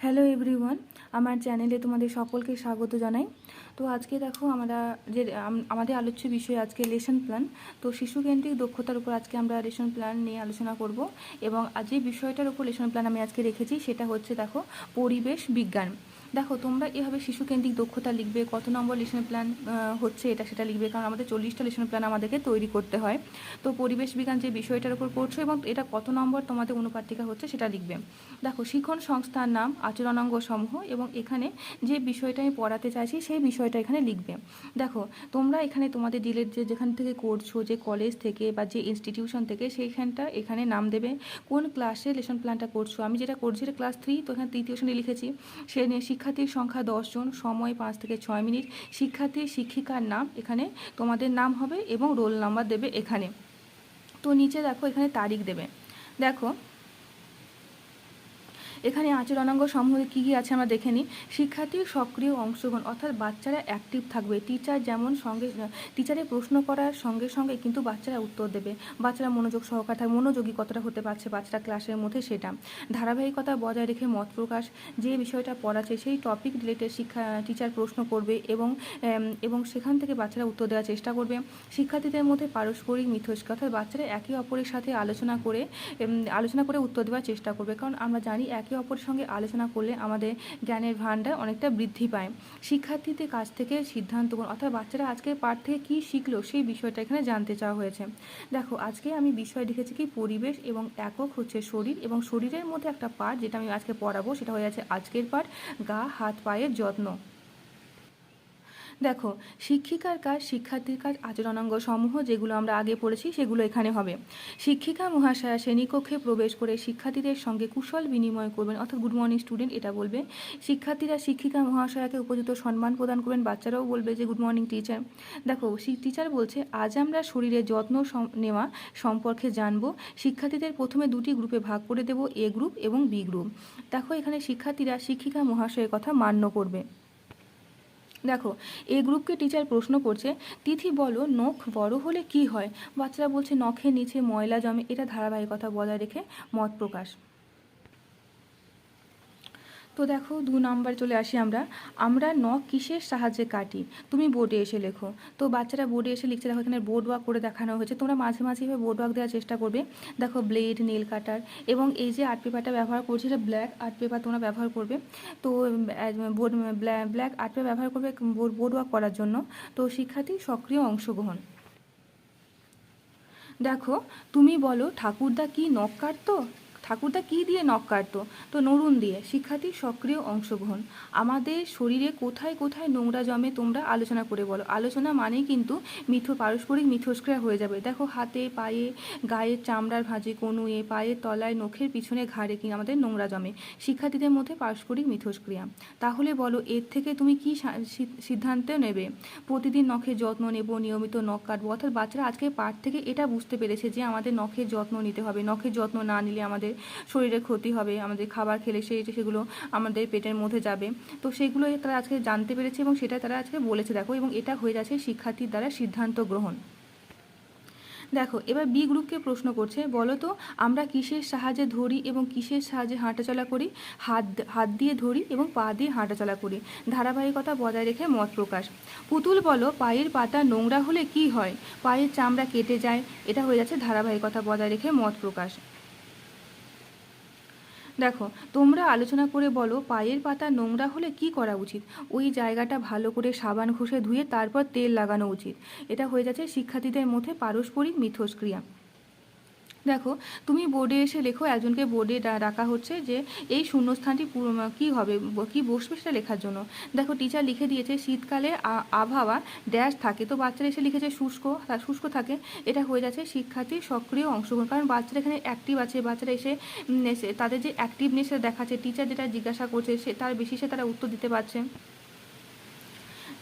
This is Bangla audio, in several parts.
হ্যালো এভরিওয়ান আমার চ্যানেলে তোমাদের সকলকে স্বাগত জানাই। তো আজকে দেখো আমরা যে, আম- আমাদের আলোচ্য বিষয় আজকে লেসন প্ল্যান তো শিশুকেন্দ্রিক দক্ষতার উপর আজকে আমরা লেসন প্ল্যান নিয়ে আলোচনা করব এবং যে বিষয়টার উপর লেসন প্ল্যান আমি আজকে রেখেছি সেটা হচ্ছে দেখো পরিবেশ বিজ্ঞান। দেখো, তোমরা এভাবে শিশুকেন্দ্রিক দক্ষতা লিখবে, কত নম্বর লেশন প্ল্যান হচ্ছে এটা সেটা লিখবে, কারণ আমাদের চল্লিশটা লেশন প্ল্যান আমাদেরকে তৈরি করতে হয়। তো পরিবেশ বিজ্ঞান যে বিষয়টার উপর পড়ছো এবং এটা কত নম্বর তোমাদের অনুপাতিকা হচ্ছে সেটা লিখবে। দেখো, শিক্ষণ সংস্থার নাম, আচরণাঙ্গ সমূহ এবং এখানে যে বিষয়টা আমি পড়াতে চাইছি সেই বিষয়টা এখানে লিখবে। দেখো, তোমরা এখানে তোমাদের ডিলেট যে যেখান থেকে করছ, যে কলেজ থেকে বা যে ইনস্টিটিউশন থেকে সেইখানটা এখানে নাম দেবে। কোন ক্লাসে লেশন প্ল্যানটা করছ? আমি যেটা করছি, এটা ক্লাস থ্রি তো এখানে তৃতীয় শ্রেণি লিখেছি। সে নিয়ে শিক্ষার্থীর সংখ্যা দশজন, সময় পাঁচ থেকে ছয় মিনিট। শিক্ষার্থী, শিক্ষিকার নাম এখানে তোমাদের নাম হবে এবং রোল নাম্বার দেবে এখানে। তো নিচে দেখো এখানে তারিখ দেবে। দেখো এখানে আচরণাঙ্গ সমূহ কী কী আছে আমরা দেখে নিই। শিক্ষার্থীর সক্রিয় অংশগ্রহণ, অর্থাৎ বাচ্চারা অ্যাক্টিভ থাকবে। টিচার যেমন সঙ্গে টিচারের প্রশ্ন করার সঙ্গে সঙ্গে কিন্তু বাচ্চারা উত্তর দেবে। বাচ্চারা মনোযোগ সহকার থাকবে, মনোযোগী কতটা হতে পারছে বাচ্চারা ক্লাসের মধ্যে সেটা। ধারাবাহিকতা বজায় রেখে মত প্রকাশ, যে বিষয়টা পড়াচ্ছে সেই টপিক রিলেটেড শিক্ষা টিচার প্রশ্ন করবে এবং এবং সেখান থেকে বাচ্চারা উত্তর দেওয়ার চেষ্টা করবে। শিক্ষার্থীদের মধ্যে পারস্পরিক মিথস্ক, অর্থাৎ বাচ্চারা একে অপরের সাথে আলোচনা করে আলোচনা করে উত্তর দেওয়ার চেষ্টা করবে। কারণ আমরা জানি একে অপরের সঙ্গে আলোচনা করলে আমাদের জ্ঞানের ভান্ডার অনেকটা বৃদ্ধি পায়। শিক্ষার্থীদের কাছ থেকে সিদ্ধান্ত অর্থাৎ বাচ্চারা আজকে পাঠ থেকে কী শিখলো সেই বিষয়টা এখানে জানতে চাওয়া হয়েছে। দেখো, আজকে আমি বিষয় লিখেছি কি পরিবেশ এবং একক হচ্ছে শরীর এবং শরীরের মধ্যে একটা পাঠ যেটা আমি আজকে পড়াবো সেটা হয়ে আছে আজকের পাঠ, গা, হাত, পায়ের যত্ন। দেখো, শিক্ষিকার কাজ, শিক্ষার্থীর কাজ, আচরণাঙ্গ সমূহ যেগুলো আমরা আগে পড়েছি সেগুলো এখানে হবে। শিক্ষিকা, মহাশয়া, শ্রেণীকক্ষে প্রবেশ করে শিক্ষার্থীদের সঙ্গে কুশল বিনিময় করবেন অর্থাৎ গুড মর্নিং স্টুডেন্ট এটা বলবে। শিক্ষার্থীরা শিক্ষিকা, মহাশয়াকে উপযুক্ত সম্মান প্রদান করবেন। বাচ্চারাও বলবে যে গুড মর্নিং টিচার দেখো টিচার বলছে, আজ আমরা শরীরের যত্ন নেওয়া সম্পর্কে জানব। শিক্ষার্থীদের প্রথমে দুটি গ্রুপে ভাগ করে দেব এ গ্রুপ এবং বি গ্রুপ দেখো, এখানে শিক্ষার্থীরা শিক্ষিকা, মহাশয়ের কথা মান্য করবে। দেখো এই গ্রুপকে টিচার প্রশ্ন করছে, তিথি বলো, নখ বড় হলে কি হয়? বাচ্চারা বলছে, নখের নিচে ময়লা জমে। এটা ধারাবাহিকতা বজায় রেখে মত প্রকাশ। তো দেখো দু নাম্বার চলে আসি আমরা। আমরা নখ কিসের সাহায্যে কাটি? তুমি বোর্ডে এসে লেখো। তো বাচ্চারা বোর্ডে এসে লিখছে, দেখো এখানে বোর্ড ওয়াক করে দেখানো হয়েছে। তোমরা মাঝে মাঝে এভাবে বোর্ড ওয়ার্ক দেওয়ার চেষ্টা করবে। দেখো ব্লেড নেল কাটার এবং এই যে আর্ট পেপারটা ব্যবহার করছি, এটা ব্ল্যাক আর্ট পেপার তোমরা ব্যবহার করবে। তো বোর্ড ব্ল্যাক আর্ট পেপার ব্যবহার করবে বোর্ড ওয়াক করার জন্য। তো শিক্ষার্থী সক্রিয় অংশগ্রহণ। দেখো, তুমি বলো ঠাকুরদা কি নখ কাটতো ঠাকুরদা কি দিয়ে নখ কাটতো? তো নরুন দিয়ে। শিক্ষার্থীর সক্রিয় অংশগ্রহণ। আমাদের শরীরে কোথায় কোথায় নোংরা জমে তোমরা আলোচনা করে বলো। আলোচনা মানেই কিন্তু মিথ পারস্পরিক মিথস্ক্রিয়া হয়ে যাবে। দেখো হাতে, পায়ে গায়ের চামড়ার ভাঁজে কনুয়ে পায়ের তলায়, নখের পিছনে ঘাড়ে কি আমাদের নোংরা জমে? শিক্ষার্থীদের মধ্যে পারস্পরিক মিথস্ক্রিয়া। তাহলে বলো, এর থেকে তুমি কি সিদ্ধান্ত নেবে? প্রতিদিন নখের যত্ন নেব, নিয়মিত নখ কাটবো। অর্থাৎ বাচ্চারা আজকে পাঠ থেকে এটা বুঝতে পেরেছে যে আমাদের নখের যত্ন নিতে হবে। নখের যত্ন না নিলে আমাদের শরীরে ক্ষতি হবে, আমাদের খাবার খেলে সেই সেগুলো আমাদের পেটের মধ্যে যাবে। তো সেগুলো তারা আজকে জানতে পেরেছে এবং সেটা তারা আজকে বলেছে। দেখো, এবং এটা হয়ে যাচ্ছে শিক্ষার্থীর দ্বারা সিদ্ধান্ত গ্রহণ। দেখো, এবার বি গ্রুপকে প্রশ্ন করছে, বলো তো, আমরা কিসের সাহায্যে ধরি এবং কিসের সাহায্যে হাঁটাচলা করি? হাত হাত দিয়ে ধরি এবং পা দিয়ে হাঁটাচলা করি। ধারাবাহিকতা বজায় রেখে মত প্রকাশ। পুতুল বলো, পায়ের পাতা নোংরা হলে কি হয়? পায়ের চামড়া কেটে যায়। এটা হয়ে যাচ্ছে ধারাবাহিকতা বজায় রেখে মত প্রকাশ। দেখো, তোমরা আলোচনা করে বলো, পায়ের পাতা নোংরা হলে কি করা উচিত? ওই জায়গাটা ভালো করে সাবান ঘষে ধুয়ে তারপর তেল লাগানো উচিত। এটা হয়ে যাচ্ছে শিক্ষার্থীদের মধ্যে পারস্পরিক মিথস্ক্রিয়া। দেখো, তুমি বোর্ডে এসে লেখো, একজনকে বোর্ডে ডাকা হচ্ছে যে, এই শূন্যস্থানটি কি হবে? কি বসবে সেটা লেখার জন্য। দেখো টিচার লিখে দিয়েছে, শীতকালে আবহাওয়া ড্যাশ থাকে। তো বাচ্চারা এসে লিখেছে শুষ্ক শুষ্ক থাকে। এটা হয়ে যাচ্ছে শিক্ষার্থীর সক্রিয় অংশগ্রহণ। কারণ বাচ্চারা এখানে অ্যাক্টিভ আছে, বাচ্চারা এসে এসে, তাদের যে অ্যাক্টিভনেস দেখাচ্ছে। টিচার যেটা জিজ্ঞাসা করছে, সে, তার বেশি সে তারা উত্তর দিতে পারছে।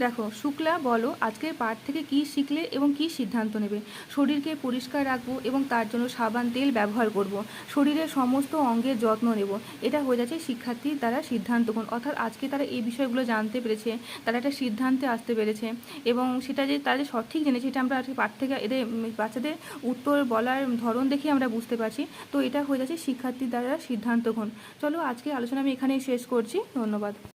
দেখো, শুক্লা, বলো আজকের পাঠ থেকে কি শিখলে এবং কি সিদ্ধান্ত নেবে? শরীরকে পরিষ্কার রাখব এবং তার জন্য সাবান, তেল ব্যবহার করব। শরীরের সমস্ত অঙ্গের যত্ন নেব। এটা হয়ে যাচ্ছে শিক্ষার্থীর দ্বারা সিদ্ধান্ত গ্রহণ অর্থাৎ আজকে তারা এই বিষয়গুলো জানতে পেরেছে, তারা একটা সিদ্ধান্তে আসতে পেরেছে এবং সেটা যে তারা যে সঠিক জেনেছে, এটা আমরা আজকে পাঠ থেকে এদের বাচ্চাদের উত্তর বলার ধরন দেখে আমরা বুঝতে পারছি। তো এটা হয়ে যাচ্ছে শিক্ষার্থীর দ্বারা সিদ্ধান্ত গ্রহণ চলো আজকে আলোচনা আমি এখানেই শেষ করছি। ধন্যবাদ।